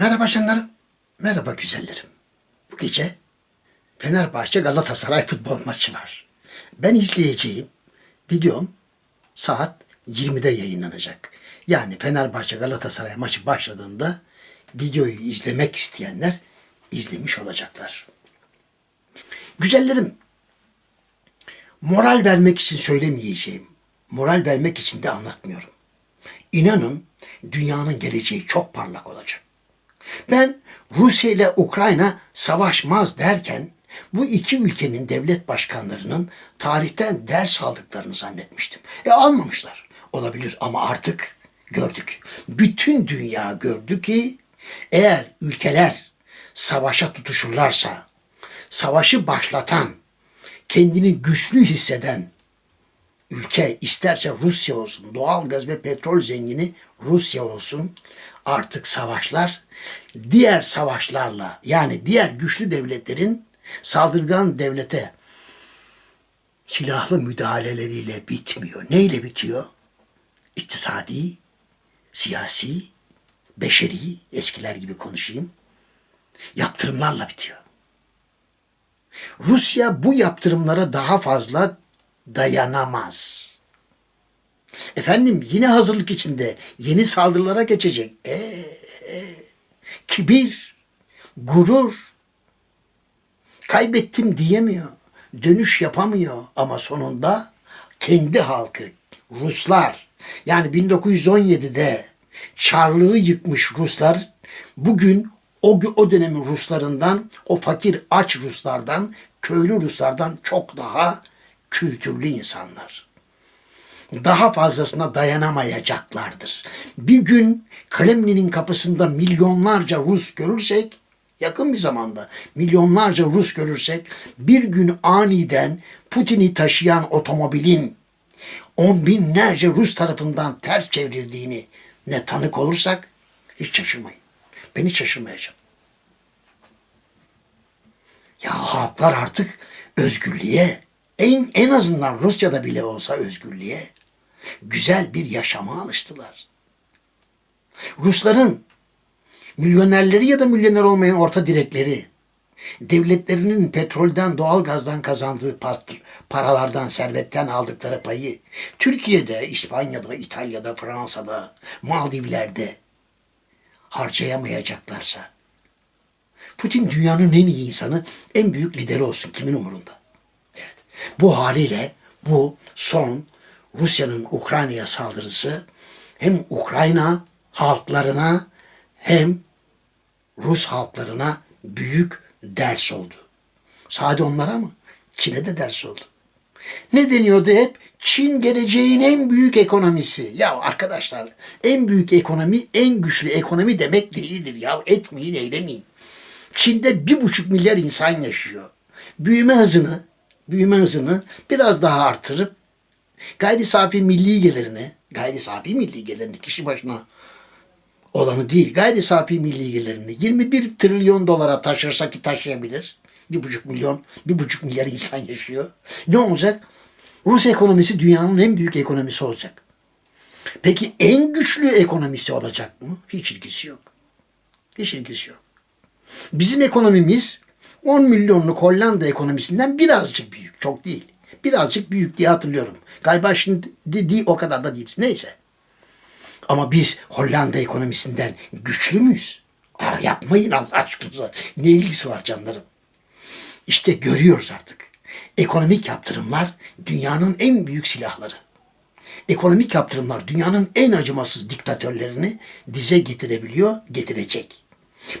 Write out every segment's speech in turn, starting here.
Merhaba canlarım. Merhaba güzellerim. Bu gece Fenerbahçe Galatasaray futbol maçı var. Ben izleyeceğim. Videom saat 20'de yayınlanacak. Yani Fenerbahçe Galatasaray maçı başladığında videoyu izlemek isteyenler izlemiş olacaklar. Güzellerim, moral vermek için söylemeyeceğim. Moral vermek için de anlatmıyorum. İnanın dünyanın geleceği çok parlak olacak. Ben Rusya ile Ukrayna savaşmaz derken bu iki ülkenin devlet başkanlarının tarihten ders aldıklarını zannetmiştim. E almamışlar. Olabilir ama artık gördük. Bütün dünya gördü ki eğer ülkeler savaşa tutuşurlarsa savaşı başlatan, kendini güçlü hisseden ülke isterse Rusya olsun, doğal gaz ve petrol zengini Rusya olsun artık savaşlar diğer savaşlarla yani diğer güçlü devletlerin saldırgan devlete silahlı müdahaleleriyle bitmiyor. Neyle bitiyor? İktisadi, siyasi, beşeri, eskiler gibi konuşayım, yaptırımlarla bitiyor. Rusya bu yaptırımlara daha fazla dayanamaz. Efendim yine hazırlık içinde yeni saldırılara geçecek. E, e, kibir, gurur, kaybettim diyemiyor. Dönüş yapamıyor ama sonunda kendi halkı, Ruslar yani 1917'de Çarlığı yıkmış Ruslar bugün o, o dönemin Ruslarından, o fakir aç Ruslardan, köylü Ruslardan çok daha kültürlü insanlar daha fazlasına dayanamayacaklardır. Bir gün Kremlin'in kapısında milyonlarca Rus görürsek, yakın bir zamanda milyonlarca Rus görürsek, bir gün aniden Putin'i taşıyan otomobilin on binlerce Rus tarafından ters çevrildiğini ne tanık olursak hiç şaşırmayın. Ben hiç şaşırmayacağım. Ya halklar artık özgürlüğe, en, en azından Rusya'da bile olsa özgürlüğe, güzel bir yaşama alıştılar. Rusların milyonerleri ya da milyoner olmayan orta direkleri, devletlerinin petrolden, doğal gazdan kazandığı paralardan, servetten aldıkları payı, Türkiye'de, İspanya'da, İtalya'da, Fransa'da, Maldivler'de harcayamayacaklarsa, Putin dünyanın en iyi insanı, en büyük lideri olsun. Kimin umurunda? Bu haliyle bu son Rusya'nın Ukrayna'ya saldırısı hem Ukrayna halklarına hem Rus halklarına büyük ders oldu. Sadece onlara mı? Çin'e de ders oldu. Ne deniyordu hep? Çin geleceğin en büyük ekonomisi. Ya arkadaşlar en büyük ekonomi en güçlü ekonomi demek değildir ya. Etmeyin eylemeyin. Çin'de bir buçuk milyar insan yaşıyor. Büyüme hızını, büyüme hızını biraz daha artırıp gayri safi milli gelirini, gayri safi milli gelirini kişi başına olanı değil, gayri safi milli gelirini 21 trilyon dolara taşırsa ki taşıyabilir. Bir buçuk milyon, bir buçuk milyar insan yaşıyor. Ne olacak? Rus ekonomisi dünyanın en büyük ekonomisi olacak. Peki en güçlü ekonomisi olacak mı? Hiç ilgisi yok. Hiç ilgisi yok. Bizim ekonomimiz 10 milyonluk Hollanda ekonomisinden birazcık büyük. Çok değil. Birazcık büyük diye hatırlıyorum. Galiba şimdi değil, o kadar da değil. Neyse. Ama biz Hollanda ekonomisinden güçlü müyüz? Aa, yapmayın Allah aşkınıza. Ne ilgisi var canlarım? İşte görüyoruz artık. Ekonomik yaptırımlar dünyanın en büyük silahları. Ekonomik yaptırımlar dünyanın en acımasız diktatörlerini dize getirebiliyor, getirecek.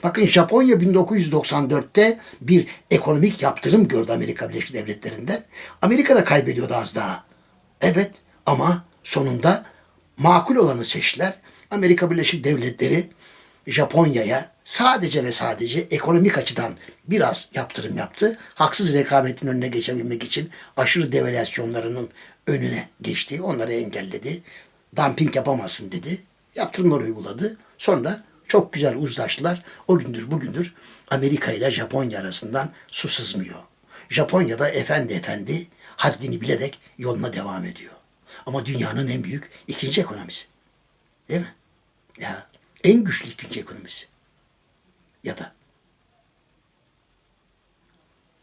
Bakın Japonya 1994'te bir ekonomik yaptırım gördü Amerika Birleşik Devletleri'nde. Amerika da kaybediyordu az daha. Evet ama sonunda makul olanı seçtiler. Amerika Birleşik Devletleri Japonya'ya sadece ve sadece ekonomik açıdan biraz yaptırım yaptı. Haksız rekabetin önüne geçebilmek için aşırı devalüasyonlarının önüne geçti. Onları engelledi. Dumping yapamazsın dedi. Yaptırımlar uyguladı. Sonra çok güzel uzlaştılar. O gündür bugündür Amerika ile Japonya arasından su sızmıyor. Japonya'da efendi efendi haddini bilerek yoluna devam ediyor. Ama dünyanın en büyük ikinci ekonomisi. Değil mi? Ya en güçlü ikinci ekonomisi. ya da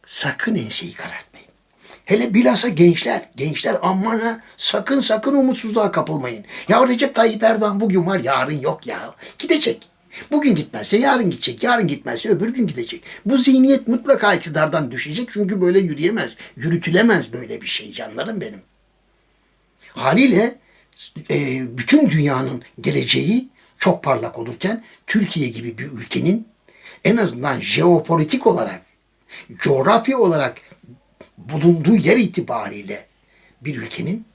sakın enseyi karartmayın. Hele bilhassa gençler, gençler aman ha sakın sakın umutsuzluğa kapılmayın. Ya Recep Tayyip Erdoğan bugün var yarın yok ya. Gidecek. Bugün gitmezse yarın gidecek, yarın gitmezse öbür gün gidecek. Bu zihniyet mutlaka iktidardan düşecek çünkü böyle yürüyemez, yürütülemez böyle bir şey canlarım benim. Haliyle e, bütün dünyanın geleceği çok parlak olurken Türkiye gibi bir ülkenin en azından jeopolitik olarak, coğrafi olarak bulunduğu yer itibariyle bir ülkenin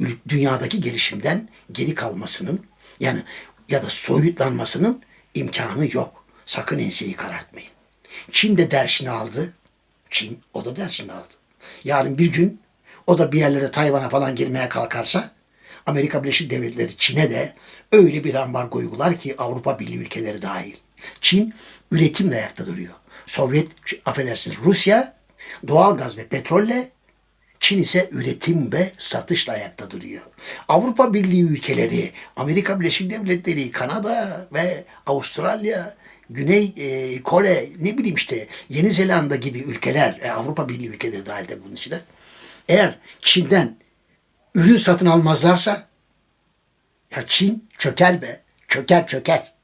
ül- dünyadaki gelişimden geri kalmasının yani ya da soyutlanmasının imkanı yok. Sakın enseyi karartmayın. Çin de dersini aldı. Çin o da dersini aldı. Yarın bir gün o da bir yerlere Tayvan'a falan girmeye kalkarsa Amerika Birleşik Devletleri Çin'e de öyle bir ambargo uygular ki Avrupa Birliği ülkeleri dahil. Çin üretimle ayakta duruyor. Sovyet, affedersiniz Rusya doğal gaz ve petrolle Çin ise üretim ve satışla ayakta duruyor. Avrupa Birliği ülkeleri, Amerika Birleşik Devletleri, Kanada ve Avustralya, Güney e, Kore, ne bileyim işte Yeni Zelanda gibi ülkeler, e, Avrupa Birliği ülkeleri dahil de bunun içine. Eğer Çin'den ürün satın almazlarsa ya Çin çöker be. Çöker çöker.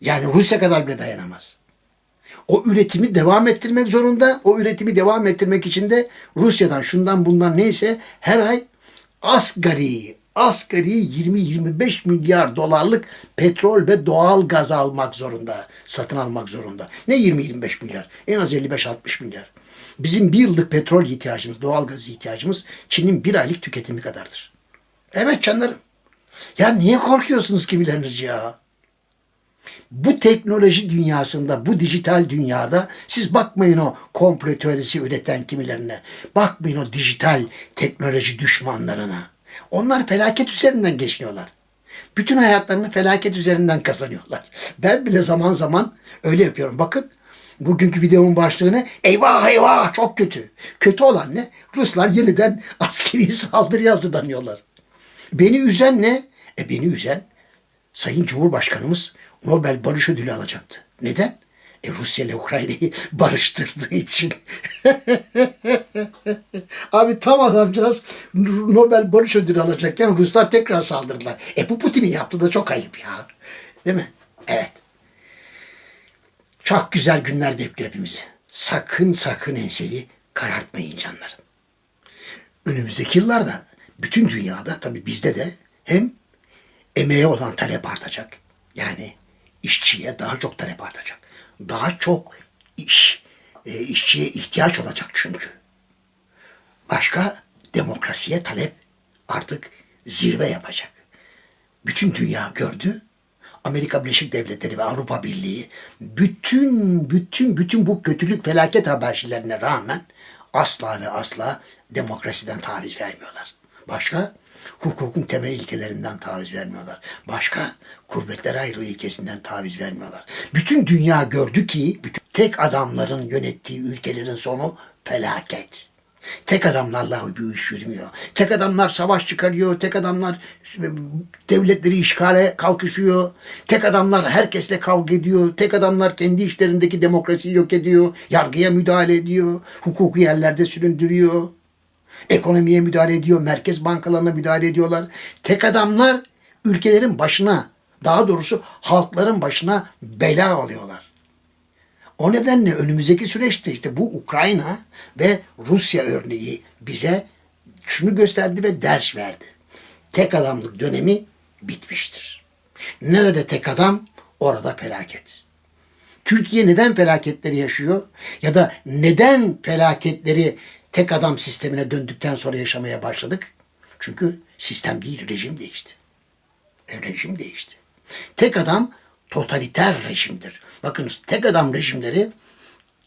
Yani Rusya kadar bile dayanamaz. O üretimi devam ettirmek zorunda. O üretimi devam ettirmek için de Rusya'dan şundan bundan neyse her ay asgari asgari 20-25 milyar dolarlık petrol ve doğal gaz almak zorunda. Satın almak zorunda. Ne 20-25 milyar? En az 55-60 milyar. Bizim bir yıllık petrol ihtiyacımız, doğal gaz ihtiyacımız Çin'in bir aylık tüketimi kadardır. Evet canlarım. Ya niye korkuyorsunuz kimileriniz ya? Bu teknoloji dünyasında, bu dijital dünyada siz bakmayın o komplo teorisi üreten kimilerine. Bakmayın o dijital teknoloji düşmanlarına. Onlar felaket üzerinden geçiniyorlar. Bütün hayatlarını felaket üzerinden kazanıyorlar. Ben bile zaman zaman öyle yapıyorum. Bakın bugünkü videomun başlığını eyvah eyvah çok kötü. Kötü olan ne? Ruslar yeniden askeri saldırıya hazırlanıyorlar. Beni üzen ne? E beni üzen Sayın Cumhurbaşkanımız Nobel Barış Ödülü alacaktı. Neden? E Rusya ile Ukrayna'yı barıştırdığı için. Abi tam adamcağız Nobel Barış Ödülü alacakken Ruslar tekrar saldırdılar. E bu Putin'in yaptığı da çok ayıp ya. Değil mi? Evet. Çok güzel günler bekliyor hepimizi. Sakın sakın enseyi karartmayın canlarım. Önümüzdeki yıllarda bütün dünyada tabii bizde de hem emeğe olan talep artacak. Yani işçiye daha çok talep artacak. Daha çok iş, e, işçiye ihtiyaç olacak çünkü. Başka demokrasiye talep artık zirve yapacak. Bütün dünya gördü. Amerika Birleşik Devletleri ve Avrupa Birliği bütün bütün bütün bu kötülük felaket habercilerine rağmen asla ve asla demokrasiden taviz vermiyorlar. Başka hukukun temel ilkelerinden taviz vermiyorlar. Başka kuvvetler ayrılığı ilkesinden taviz vermiyorlar. Bütün dünya gördü ki bütün tek adamların yönettiği ülkelerin sonu felaket. Tek adamlarla bir iş yürümüyor. Tek adamlar savaş çıkarıyor. Tek adamlar devletleri işgale kalkışıyor. Tek adamlar herkesle kavga ediyor. Tek adamlar kendi işlerindeki demokrasiyi yok ediyor. Yargıya müdahale ediyor. Hukuku yerlerde süründürüyor. Ekonomiye müdahale ediyor. Merkez bankalarına müdahale ediyorlar. Tek adamlar ülkelerin başına, daha doğrusu halkların başına bela alıyorlar. O nedenle önümüzdeki süreçte işte bu Ukrayna ve Rusya örneği bize şunu gösterdi ve ders verdi. Tek adamlık dönemi bitmiştir. Nerede tek adam orada felaket. Türkiye neden felaketleri yaşıyor ya da neden felaketleri tek adam sistemine döndükten sonra yaşamaya başladık? Çünkü sistem değil rejim değişti. E, rejim değişti. Tek adam totaliter rejimdir. Bakınız tek adam rejimleri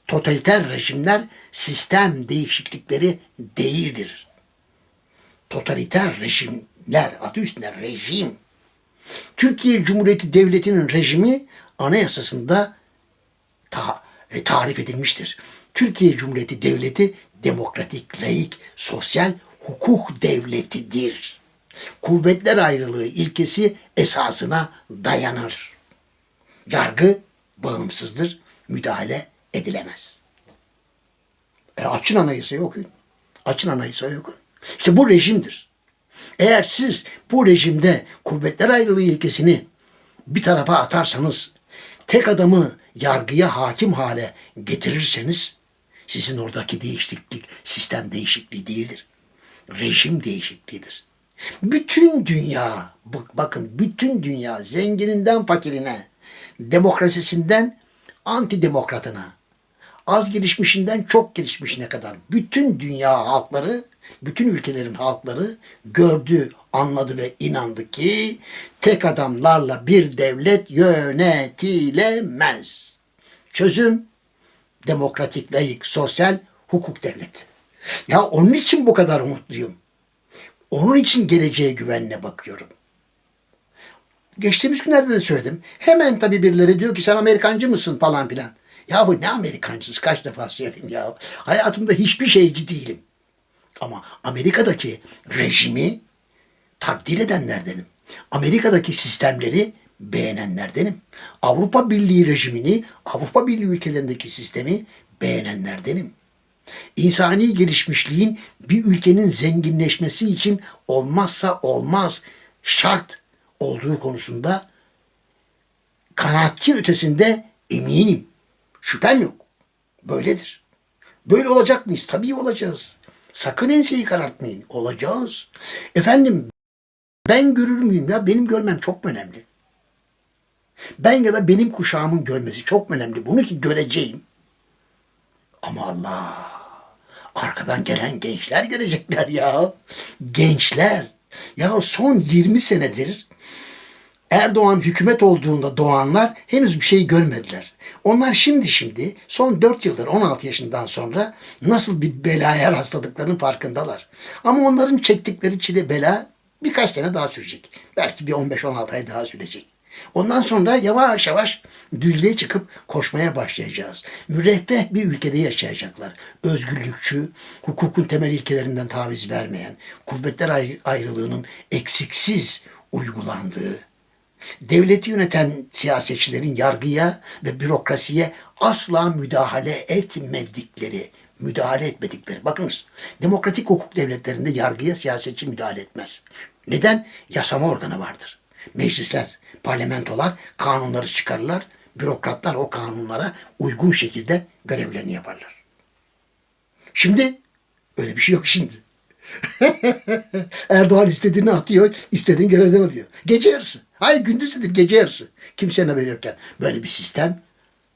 totaliter rejimler sistem değişiklikleri değildir. Totaliter rejimler adı üstünde rejim. Türkiye Cumhuriyeti Devleti'nin rejimi anayasasında ta, e, tarif edilmiştir. Türkiye Cumhuriyeti Devleti demokratik, laik, sosyal hukuk devletidir. Kuvvetler ayrılığı ilkesi esasına dayanır. Yargı bağımsızdır, müdahale edilemez. E açın anayasayı okuyun. Açın anayasayı okuyun. İşte bu rejimdir. Eğer siz bu rejimde kuvvetler ayrılığı ilkesini bir tarafa atarsanız, tek adamı yargıya hakim hale getirirseniz, sizin oradaki değişiklik sistem değişikliği değildir. Rejim değişikliğidir. Bütün dünya, bak- bakın bütün dünya zengininden fakirine, demokrasisinden antidemokratına, az gelişmişinden çok gelişmişine kadar bütün dünya halkları, bütün ülkelerin halkları gördü, anladı ve inandı ki tek adamlarla bir devlet yönetilemez. Çözüm demokratik, layık, sosyal hukuk devleti. Ya onun için bu kadar umutluyum. Onun için geleceğe güvenle bakıyorum. Geçtiğimiz günlerde de söyledim. Hemen tabii birileri diyor ki sen Amerikancı mısın falan filan. Yahu ne Amerikancısı kaç defa söyledim ya. Hayatımda hiçbir şeyci değilim. Ama Amerika'daki rejimi takdir edenlerdenim. Amerika'daki sistemleri beğenenlerdenim. Avrupa Birliği rejimini, Avrupa Birliği ülkelerindeki sistemi beğenenlerdenim. İnsani gelişmişliğin bir ülkenin zenginleşmesi için olmazsa olmaz şart olduğu konusunda kanaatin ötesinde eminim. Şüphem yok. Böyledir. Böyle olacak mıyız? Tabii olacağız. Sakın enseyi karartmayın. Olacağız. Efendim ben görür müyüm ya? Benim görmem çok önemli. Ben ya da benim kuşağımın görmesi çok önemli. Bunu ki göreceğim. Ama Allah arkadan gelen gençler görecekler ya. Gençler. Ya son 20 senedir Erdoğan hükümet olduğunda doğanlar henüz bir şey görmediler. Onlar şimdi şimdi son 4 yıldır 16 yaşından sonra nasıl bir belaya rastladıklarının farkındalar. Ama onların çektikleri çile bela birkaç sene daha sürecek. Belki bir 15-16 ay daha sürecek. Ondan sonra yavaş yavaş düzlüğe çıkıp koşmaya başlayacağız. Müreffeh bir ülkede yaşayacaklar. Özgürlükçü, hukukun temel ilkelerinden taviz vermeyen, kuvvetler ayrı- ayrılığının eksiksiz uygulandığı, devleti yöneten siyasetçilerin yargıya ve bürokrasiye asla müdahale etmedikleri, müdahale etmedikleri. Bakınız, demokratik hukuk devletlerinde yargıya siyasetçi müdahale etmez. Neden? Yasama organı vardır. Meclisler, parlamentolar kanunları çıkarırlar. Bürokratlar o kanunlara uygun şekilde görevlerini yaparlar. Şimdi öyle bir şey yok şimdi. Erdoğan istediğini atıyor, istediğini görevden alıyor. Gece yarısı. Hayır gündüz dedim gece yarısı. Kimsenin haberi yokken. Böyle bir sistem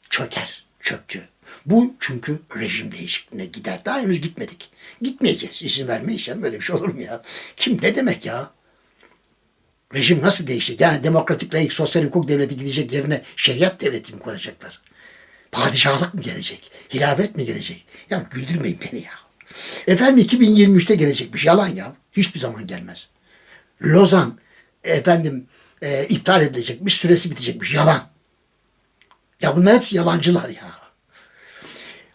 çöker, çöktü. Bu çünkü rejim değişikliğine gider. Daha henüz gitmedik. Gitmeyeceğiz. İzin vermeyiz. Böyle bir şey olur mu ya? Kim ne demek ya? Rejim nasıl değişecek? Yani demokratik, layık, sosyal hukuk devleti gidecek yerine şeriat devleti mi kuracaklar? Padişahlık mı gelecek? Hilafet mi gelecek? Ya güldürmeyin beni ya. Efendim 2023'te gelecekmiş. Yalan ya. Hiçbir zaman gelmez. Lozan efendim e, iptal edilecekmiş. Süresi bitecekmiş. Yalan. Ya bunlar hepsi yalancılar ya.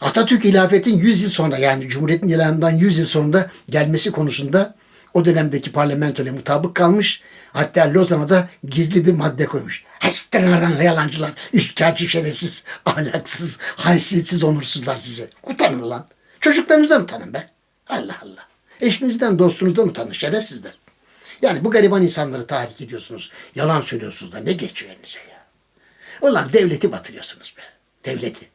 Atatürk hilafetin 100 yıl sonra yani Cumhuriyet'in ilanından 100 yıl sonra gelmesi konusunda o dönemdeki parlamentoyla mutabık kalmış. Hatta Lozan'a da gizli bir madde koymuş. Hastir oradan yalancılar, üçkağıtçı, şerefsiz, ahlaksız, haysiyetsiz, onursuzlar size. Utanın lan. Çocuklarınızdan utanın be. Allah Allah. Eşinizden, dostunuzdan utanın şerefsizler. Yani bu gariban insanları tahrik ediyorsunuz. Yalan söylüyorsunuz da ne geçiyor elinize ya? Ulan devleti batırıyorsunuz be. Devleti.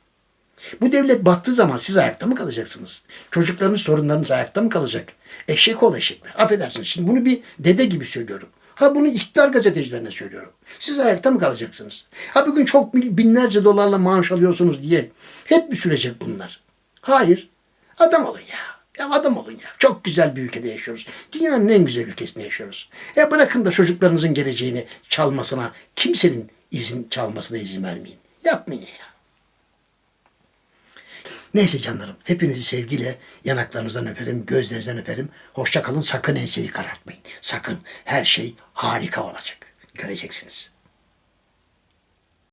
Bu devlet battığı zaman siz ayakta mı kalacaksınız? Çocuklarınız, torunlarınız ayakta mı kalacak? Eşek ol eşekler. Affedersiniz. Şimdi bunu bir dede gibi söylüyorum. Ha bunu iktidar gazetecilerine söylüyorum. Siz ayakta mı kalacaksınız? Ha bugün çok bin- binlerce dolarla maaş alıyorsunuz diye hep mi sürecek bunlar? Hayır. Adam olun ya. Ya adam olun ya. Çok güzel bir ülkede yaşıyoruz. Dünyanın en güzel ülkesinde yaşıyoruz. Ya bırakın da çocuklarınızın geleceğini çalmasına, kimsenin izin çalmasına izin vermeyin. Yapmayın ya. Neyse canlarım, hepinizi sevgiyle yanaklarınızdan öperim, gözlerinizden öperim. Hoşça kalın, sakın enseyi karartmayın. Sakın, her şey harika olacak. Göreceksiniz.